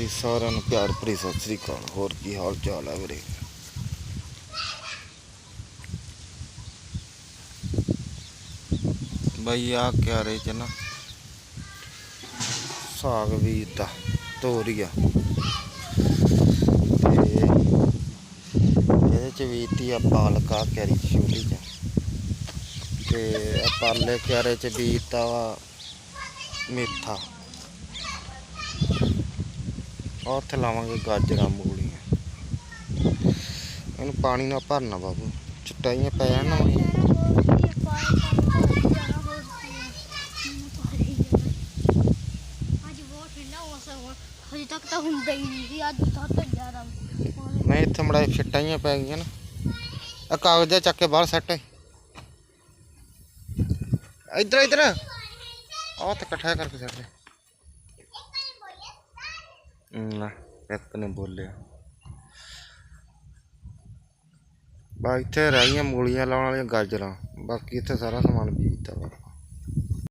ਬਈ ਸਾਰਿਆਂ ਨੂੰ ਪਿਆਰ ਭਰੀ ਸਤਿ ਸ੍ਰੀ ਅਕਾਲ। ਹੋਰ ਕੀ ਹਾਲ ਚਾਲ ਹੈ ਵੀਰੇ? ਬਈ ਆ ਕਿਆਰੇ ਚ ਨਾ ਸਾਗ ਵੀ ਦਾ ਤੋਰੀਆ ਤੇ ਇਹਦੇ ਚ ਵੀ ਤੀ ਆ ਪਾਲਕ ਆ ਕਿਆਰੀ ਛੋਟੀ ਚ ਤੇ ਆ ਪਾਲੇ ਕਿਆਰੇ ਚ ਬੀਜਤਾ ਵਾ ਮੇਥਾ। ਉੱਥੇ ਲਾਵਾਂਗੇ ਗਾਜਰਾਂ ਮੂਲੀਆਂ ਇਹਨੂੰ ਪਾਣੀ ਨਾਲ ਭਰਨਾ ਬਾਬੂ ਚਟਾਈਆਂ ਪੈ ਜਾਣ ਨਾ ਉਹੀ। ਹਜੇ ਤੱਕ ਤਾਂ ਹੁੰਦਾ ਹੀ ਨਹੀਂ ਸੀ ਅੱਜ ਤਾਂ ਤਾਂ ਜ਼ਿਆਦਾ ਨਹੀਂ ਇੱਥੇ ਮੜਾ ਛਟਾਈਆਂ ਪੈ ਗਈਆਂ ਨਾ ਆ ਕਾਗਜ਼ਾ ਚੱਕ ਕੇ ਬਾਹਰ ਸੱਟ ਇੱਧਰ ਇੱਧਰ ਆਹ ਤੇ ਇਕੱਠਾ ਕਰਕੇ ਸੱਟ ਦੇ ਨਾ ਇੱਕ ਨੇ ਬੋਲਿਆ। ਬਾ ਇੱਥੇ ਰਹਿ ਗਈਆਂ, ਮੂਲੀਆਂ ਲਾਉਣ ਵਾਲੀਆਂ ਗਾਜਰਾਂ। ਬਾਕੀ ਇੱਥੇ ਸਾਰਾ ਸਮਾਨ ਬੀਜਤਾ ਵਾ।